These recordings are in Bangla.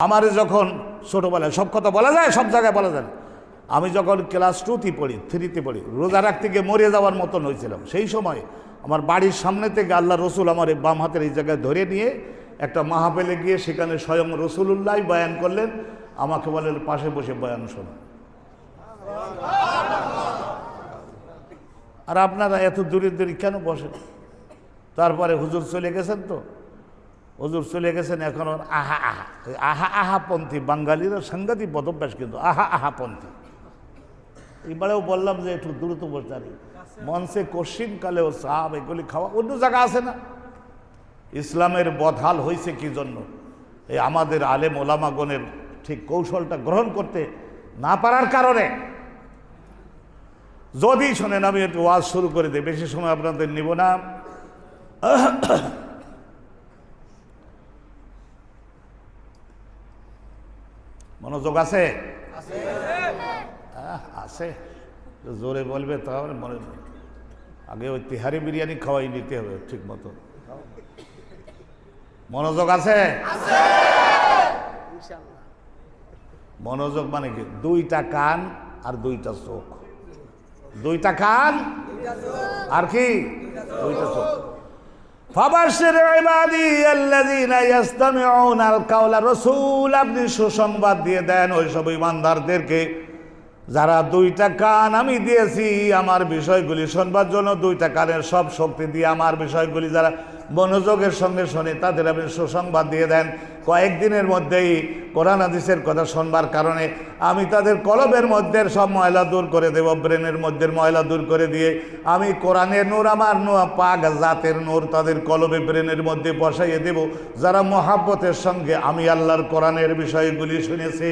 আমার যখন ছোটোবেলায়, সব কথা বলা যায়, সব জায়গায় বলা যায় আমি যখন ক্লাস টুতে পড়ি, থ্রিতে পড়ি, রোজা রাখতে গিয়ে মরে যাওয়ার মতন হয়েছিলাম। সেই সময় আমার বাড়ির সামনে থেকে আল্লাহ রসুল আমার এই বাম হাতের এই জায়গায় ধরে নিয়ে একটা মাহাপেলে গিয়ে সেখানে স্বয়ং রসুল্লাহ বয়ান করলেন। আমাকে বলেন, পাশে বসে বয়ান শোনো। আর আপনারা এত দূরে দূরে কেন বসেন? তারপরে হুজুর চলে গেছেন তো। হুজুর চলে গেছেন এখন আহা আহা। ওই আহা আহাপন্থী বাঙালিরা সাংঘাতিক বদভ্যাস কিন্তু, আহা আহাপন্থী এবারেও বললাম যে একটু দ্রুত বসতে পারি মঞ্চে কশিন কালে ও সাহাব এগুলি খাওয়া, অন্য জায়গা আছে না? ইসলামের বদহাল হয়েছে কি জন্য? এই আমাদের আলেম ওলামাগণের ঠিক কৌশলটা গ্রহণ করতে না পারার কারণে। যদি শোনেন, আমি একটু ওয়াজ শুরু করে দিই, বেশি সময় আপনাদের নিব না। মনোযোগ আছে? আছে। জোরে বলবে তাহলে মনে আগে ওই তিহারি বিরিয়ানি খাওয়াই নিতে হবে ঠিক মতো মনোযোগ আছে? মনোযোগ মানে কি? দুইটা কান আর দুইটা চোখ। দুইটা কান আর কি? দুইটা চোখ। আপনি সুসংবাদ দিয়ে দেন ওই সব ইমানদারদেরকে। যারা দুইটা কান আমি দিয়েছি, আমার বিষয়গুলি শোনবার জন্য দুইটা কানের সব শক্তি দিয়ে আমার বিষয়গুলি যারা মনোযোগের সঙ্গে শোনে, তাদের আপনি সুসংবাদ দিয়ে দেন। কয়েকদিনের মধ্যেই কোরআন হাদিসের কথা শোনবার কারণে আমি তাদের কলবের মধ্যে সব ময়লা দূর করে দেব, ব্রেনের মধ্যে ময়লা দূর করে দিয়ে আমি কোরআনের নূর, আমার পাক জাতের নূর তাদের কলবে, ব্রেনের মধ্যে বসাইয়ে দেব। যারা মহাব্বতের সঙ্গে আমি আল্লাহর কোরআনের বিষয়গুলি শুনেছে।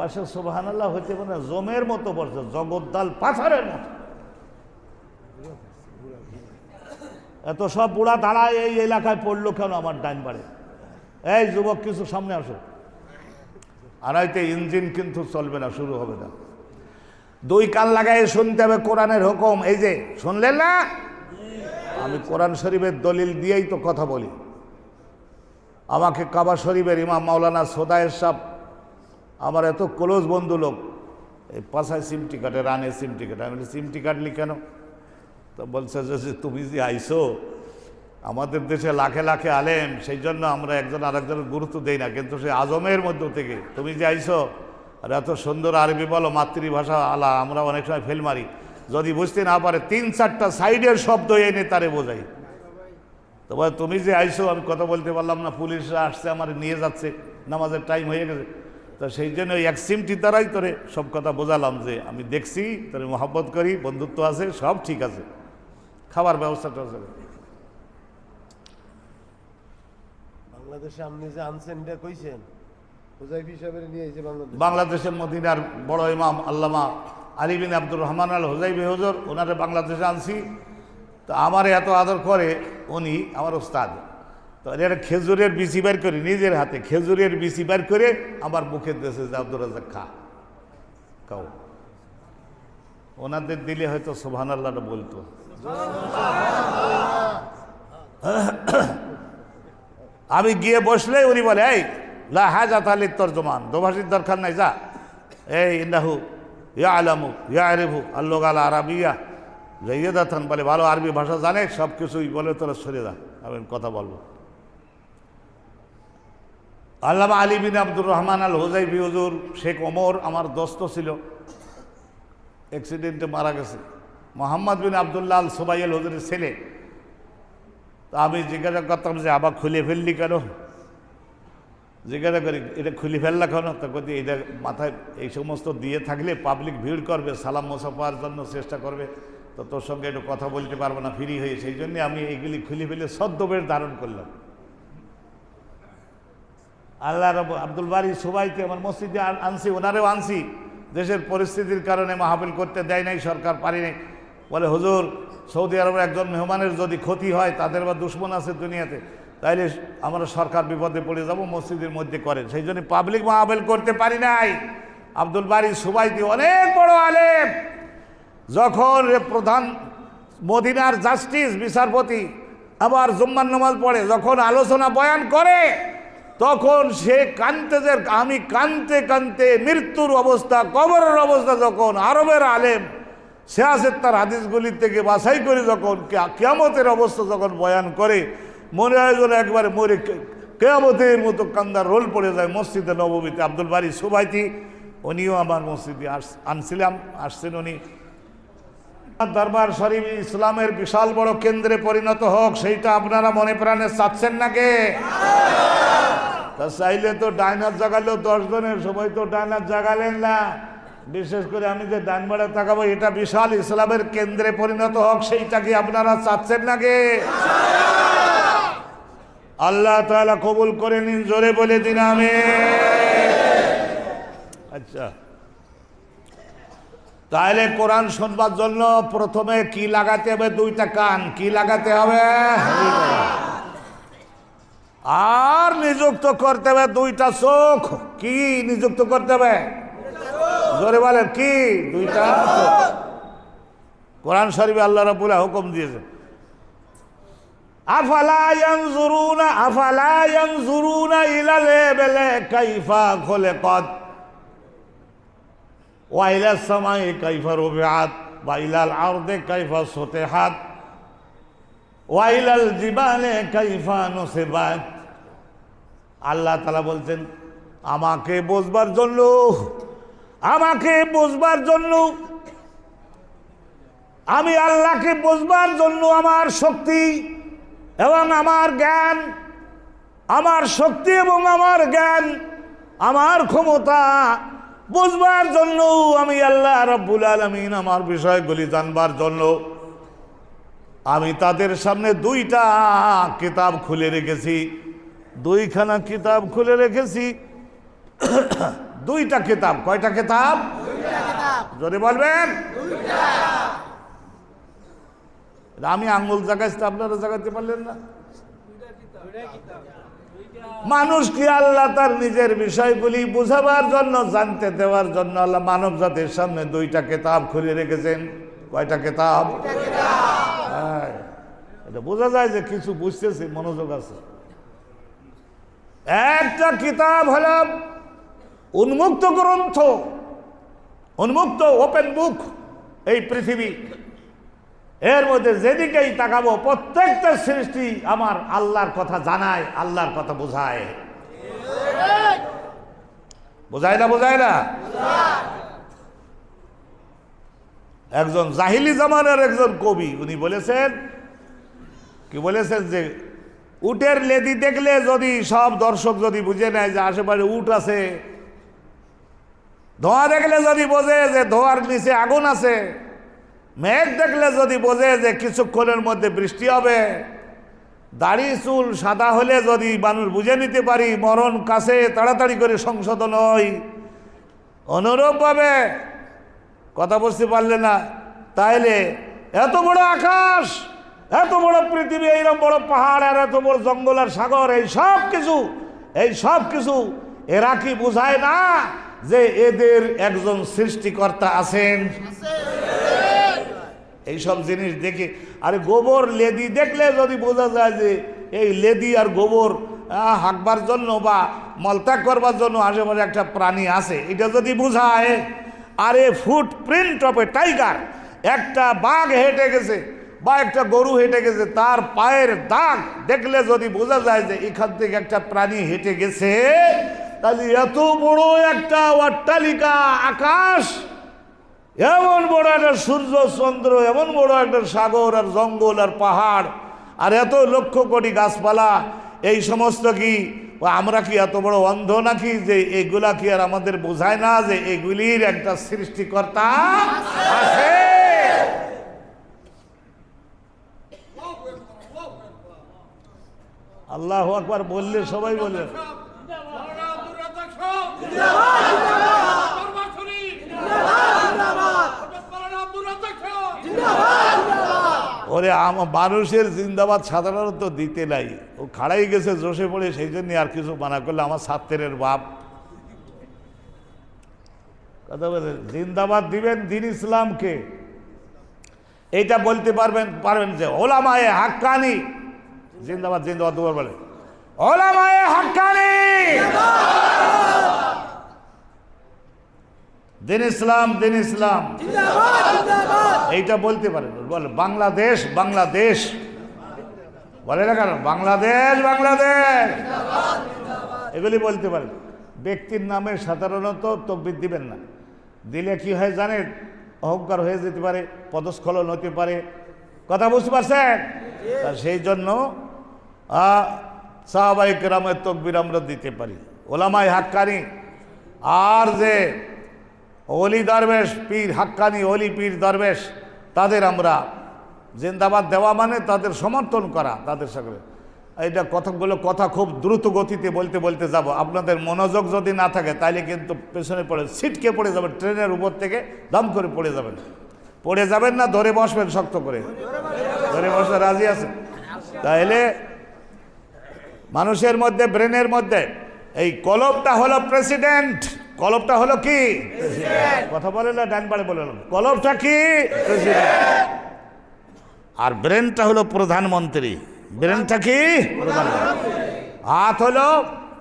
পাশে সোবাহান আল্লাহ হইতে পারে না, জমের মতো বসে জগদ্দাল পাথরের মতো। এত সব বুড়া দাঁড়ায় এই এলাকায় পড়ল কেন আমার ডাইন বাড়ে? এই যুবক কিছু সামনে আসো। আর হয়তো ইঞ্জিন কিন্তু চলবে না শুরু হবে না। দুই কান লাগাই শুনতে হবে কোরআনের হুকুম। এই যে শুনলেন না? আমি কোরআন শরীফের দলিল দিয়েই তো কথা বলি। আমাকে কাবা শরীফের ইমাম মাওলানা সোদায়ের সাহ আমার এত ক্লোজ বন্ধু লোক, এই পাশায় সিমটি কাটে রানে সিমটি কাটে আমি সিমটি কাটলি কেন? তো বলছে, যে তুমি যে আইসো, আমাদের দেশে লাখে লাখে আলেম সেই জন্য আমরা একজন আরেকজনের গুরুত্ব দেই না। কিন্তু সে আজমের মধ্য থেকে, তুমি যে আইসো, আর এত সুন্দর আরবি বলো, মাতৃভাষা আলা, আমরা অনেক সময় ফেল মারি। যদি বুঝতে না পারে, তিন চারটা সাইডের শব্দ এনে তারে বোঝাই। তো তুমি যে আইসো, আমি কথা বলতে পারলাম না, পুলিশরা আসছে, আমার নিয়ে যাচ্ছে, নামাজের টাইম হয়ে গেছে। তো সেই জন্য ওই এক সিমটি দ্বারাই তোরে সব কথা বোঝালাম যে আমি দেখছি তোরে মহাব্বত করি বন্ধুত্ব আছে সব ঠিক আছে। খাবার ব্যবস্থাটা আছে। বাংলাদেশে আপনি যে আনছেন এটা কইছেন? বাংলাদেশের মদিনার বড় ইমাম আল্লামা আলী বিন আব্দুর রহমান আল হুজাইবি হুজুর ওনারে বাংলাদেশে আনছি। তো আমার এত আদর করে উনি আমার ওস্তাদ। তো এটা খেজুরের বিচি বের করে নিজের হাতে, খেজুরের বিচি বের করে আমার মুখের দেশে যে রাজাক খা। খাও। ওনাদের দিলে হয়তো সোভান আল্লাহটা বলতো। আমি গিয়ে বসলে উনি বলে, এই, লা হাজাত আলী তর্জমান, দোভাষীর দরকার নাই, যা। এই ইন্দাহু ইয়া আলামু ইয়া আরিফু আল্লোক আলা আরাবিয়া জাইয়েদা থান বলে, ভালো আরবি ভাষা জানে সব কিছুই বলে তোরা সরে যা, আমি কথা বলব। আল্লামা আলী বিন আব্দুর রহমান আল হোজাই হুজুর, শেখ ওমর আমার দোস্ত ছিল। অ্যাক্সিডেন্টে মারা গেছে। মোহাম্মদ বিন আবদুল্লাহ আল সোবাইল হুজুরের ছেলে। তা আমি জিজ্ঞাসা করতাম যে, আবার খুলে ফেললি কেন? জিজ্ঞাসা করি, এটা খুলে ফেললা কেন? তো কতি এটা মাথায় এই সমস্ত দিয়ে থাকলে পাবলিক ভিড় করবে, সালাম মোসা পাওয়ার জন্য চেষ্টা করবে। তো তোর সঙ্গে একটু কথা বলতে পারব না ফ্রি হয়ে। সেই জন্যে আমি এইগুলি খুলে ফেলে সদ্যবের ধারণ করলাম। আল্লাহ রব আব্দুল বাড়ি সবাইকে আমার মসজিদে আনছি, ওনারেও আনছি। দেশের পরিস্থিতির কারণে মাহফিল করতে দেয় নাই, সরকার পারেনি বলে, হুজুর, সৌদি আরবের একজন মেহমানের যদি ক্ষতি হয়, তাদের বা দুশ্মন আছে দুনিয়াতে, তাইলে আমরা সরকার বিপদে পড়ে যাব, মসজিদের মধ্যে করেন। সেই জন্য পাবলিক মাহফিল করতে পারি নাই। আব্দুল বাড়ি সুবাইতি অনেক বড় আলেম। যখন প্রধান মদিনার জাস্টিস, বিচারপতি, আবার জুম্মার নামাজ পড়ে, যখন আলোচনা বয়ান করে তখন সে কানতে যে, আমি কানতে কানতে মৃত্যুর অবস্থা, কবরের অবস্থা যখন আরবের আলেম, সে আছে তার হাদিসগুলির থেকে বাছাই করে যখন কেয়ামতের অবস্থা যখন বয়ান করে, মনে হয় যেন একবারে মরে কেয়ামতের মতো কান্দার রোল পড়ে যায় মসজিদে নবমীতে। আব্দুল বাড়ি সুবাইতি, উনিও আমার মসজিদে আস, আনছিলাম, আসছেন উনি। দরবার শরীফ ইসলামের বিশাল বড় কেন্দ্রে পরিণত হোক, সেইটা আপনারা মনে প্রাণে চাচ্ছেন নাকি? তা চাইলে তো ডাইনার জাগালেও দশ জনের সময় তো ডাইনার জাগালেন না। বিশেষ করে আমি যে ডাইন বেড়া তাকাবো, এটা বিশাল ইসলামের কেন্দ্রে পরিণত হোক, সেইটা কি আপনারা চাচ্ছেন নাকি? আল্লাহ তাআলা কবুল করে নিন, জোরে বলে দিন আমি আচ্ছা। তাহলে কোরআন শুনবার জন্য প্রথমে কি লাগাতে হবে? দুইটা কান। কি লাগাতে হবে? আর নিযুক্ত করতে হবে দুইটা চোখ। কি নিযুক্ত করতে হবে? জোরে বলেন, কি? দুইটা কোরআন শরীফে আল্লাহ রাবুল্লাহ হুকুম দিয়েছে আফালায়ানজুরুনা আফালায়ানজুরুনা ইলালে বেলে কাইফা খোলে কদ ওয়াইলা সামাই কাইফা রুবিআত, বা ইলাল আরদে কাইফা সোতে হাত ওয়াইলাল জিবালে কাইফা নসেবাত। আল্লাহ তালা বলছেন, আমাকে বোঝবার জন্য, আমাকে বোঝবার জন্য, আমি আল্লাহকে বোঝবার জন্য আমার শক্তি এবং আমার জ্ঞান, আমার শক্তি এবং আমার জ্ঞান, আমার ক্ষমতা বুঝবার জন্য আমি আল্লাহ রব্বুল আলমিন আমার বিষয়গুলি জানবার জন্য আমি তাদের সামনে দুইটা কিতাব খুলে রেখেছি। দুইখানা কিতাব খুলে রেখেছি। দুইটা কিতাব। কয়টা কিতাব? যদি বলবেন? আমি আঙ্গুল জাগাইছি, আপনারা জাগাতে পারলেন না? মানুষ কি আল্লাহ তার নিজের বিষয়গুলি বুঝাবার জন্য, জানতে দেওয়ার জন্য আল্লাহ মানব জাতির সামনে দুইটা কেতাব খুলে রেখেছেন? কয়টা কেতাব? হ্যাঁ, এটা বোঝা যায় যে কিছু বুঝতেছে মনোযোগ আছে। একটা কিতাব হল উন্মুক্ত গ্রন্থ উন্মুক্ত ওপেন বুক এই পৃথিবী। এর মধ্যে যেদিকেই তাকাবো প্রত্যেকটা সৃষ্টি আমার আল্লাহর কথা জানায় আল্লাহর কথা বোঝায়। বোঝায় না বোঝায় না? একজন জাহিলি জামানের একজন কবি, উনি বলেছেন, কি বলেছেন যে, উটের লেদি দেখলে যদি সব দর্শক যদি বুঝে নেয় যে আশেপাশে উট আছে, ধোঁয়া দেখলে যদি বোঝে যে ধোঁয়ার নিচে আগুন আছে, মেঘ দেখলে যদি বোঝে যে কিছুক্ষণের মধ্যে বৃষ্টি হবে, দাড়ি, চুল সাদা হলে যদি মানুষ বুঝে নিতে পারি, মরণ কাছে তাড়াতাড়ি করে সংশোধন হই অনুরূপভাবে কথা বুঝতে পারলে না। তাইলে এত বড় আকাশ, এত বড় পৃথিবী, এইরকম বড় পাহাড় আর এত বড় জঙ্গল আর সাগর, এই সব কিছু, এই সব কিছু এরা কি বুঝায় না যে এদের একজন সৃষ্টিকর্তা আছেন? এইসব জিনিস দেখে, আরে গোবর লেদি দেখলে যদি বোঝা যায় যে এই লেদি আর গোবর হাঁকবার জন্য বা মলত্যাগ করবার জন্য আশেপাশে একটা প্রাণী আছে, এটা যদি বোঝায় আরে footprint of a tiger একটা বাঘ হেঁটে গেছে বা একটা গরু হেঁটে গেছে, তার পায়ের দাগ দেখলে যদি বোঝা যায় যে এখান থেকে একটা প্রাণী হেঁটে গেছে, তাহলে এত বড় একটা অট্টালিকা আকাশ, এমন বড় একটা সূর্য চন্দ্র, এমন বড় একটা সাগর আর জঙ্গল আর পাহাড়, আর এত লক্ষ কোটি গাছপালা, এই সমস্ত কি আমরা কি এত বড় অন্ধ নাকি যে এগুলা কি আর আমাদের বোঝায় না যে এগুলির একটা সৃষ্টিকর্তা আছে? আল্লাহ আকবার বললে সবাই বললেন মাওলানা আব্দুর রাজ্জাক সাহেব জিন্দাবাদ দরবার শরীফ জিন্দাবাদ মাওলানা আব্দুর রাজ্জাক সাহেব ওরে মানুষের জিন্দাবাদ সাধারণত দিতে নাই। ও খাড়াই গেছে, জোশে পড়ে, সেই জন্য আর কিছু মানা করলে আমার ছাত্রের বাপ। কথা বলে জিন্দাবাদ দিবেন দিন ইসলামকে। এইটা বলতে পারবেন পারবেন যে ওলামায়ে হাক্কানি। জিন্দাবাদ জিন্দাবাদ, দুবার বলে ওলামায়ে হাক্কানি। দিন ইসলাম দিন ইসলাম। এইটা বলতে পারেন বলে বাংলাদেশ বাংলাদেশ। বলে না কেন? বাংলাদেশ বাংলাদেশ। এগুলি বলতে পারেন ব্যক্তির নামে সাধারণত তকবির দিবেন না। দিলে কি হয় জানেন? অহংকার হয়ে যেতে পারে পদস্খলন হতে পারে। কথা বুঝতে পারছেন? সেই জন্য সাহাবাই কেরামের তকবির আমরা দিতে পারি। ওলামাই হাক্কানি আর যে অলি দরবেশ, পীর হাক্কানি অলি পীর দরবেশ, তাদের আমরা জিন্দাবাদ দেওয়া মানে তাদের সমর্থন করা, তাদের সঙ্গে এইটা কথাগুলো কথা খুব দ্রুত গতিতে বলতে বলতে যাব। আপনাদের মনোযোগ যদি না থাকে তাহলে কিন্তু পেছনে পড়ে, ছিটকে পড়ে যাবেন, ট্রেনের উপর থেকে দম করে পড়ে যাবেন। পড়ে যাবেন না, ধরে বসবেন শক্ত করে। ধরে বসে রাজি আছে তাহলে মানুষের মধ্যে, ব্রেনের মধ্যে, এই কলবটা হলো প্রেসিডেন্ট। কলবটা হলো কি? কথা বলে না, ডান বাড়ে বলে। কলবটা কি? আর ব্রেনটা হলো প্রধানমন্ত্রী। ব্রেনটা কি? হাত হলো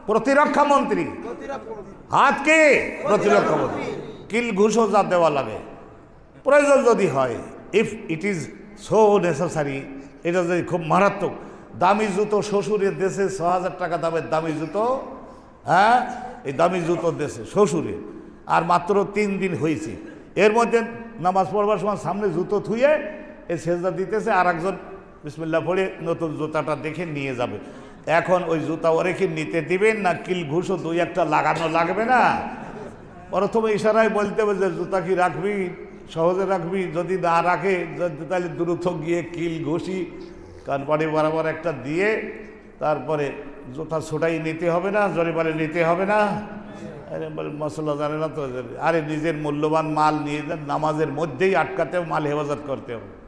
প্রতিরক্ষা মন্ত্রী। হাত কি? প্রতিরক্ষা মন্ত্রী। কিল ঘুষও যা দেওয়া লাগে। প্রয়োজন যদি হয় if it is so necessary এটা যদি খুব মারাত্মক, দামি জুতো শ্বশুরের দেশে ছ হাজার টাকা দামের দামি জুতো হ্যাঁ? এই দামি জুতো দেশে, শ্বশুরে। আর মাত্র তিন দিন হয়েছে। এর মধ্যে নামাজ পড়বার সময় সামনে জুতো থুয়ে এই সেজদা দিতেছে আর একজন বিসমিল্লা পড়ে নতুন জুতাটা দেখে নিয়ে যাবে। এখন ওই জুতা ওরে কি নিতে দিবেন না কিল ঘুষও দুই একটা লাগানো লাগবে না? প্রথমে ইশারায় বলতে হবে যে, জুতা কি রাখবি? সহজে রাখবি? যদি না রাখে তাহলে দ্রুত গিয়ে কিল ঘষি। কানপাড়ি বরাবর একটা দিয়ে, তারপরে জুতা ছোটাই নিতে হবে না জরিমানে নিতে হবে না। মশলা জানে না তো আরে নিজের মূল্যবান মাল নিয়ে নামাজের মধ্যেই আটকাতে হবে, মাল হেফাজত করতে হবে।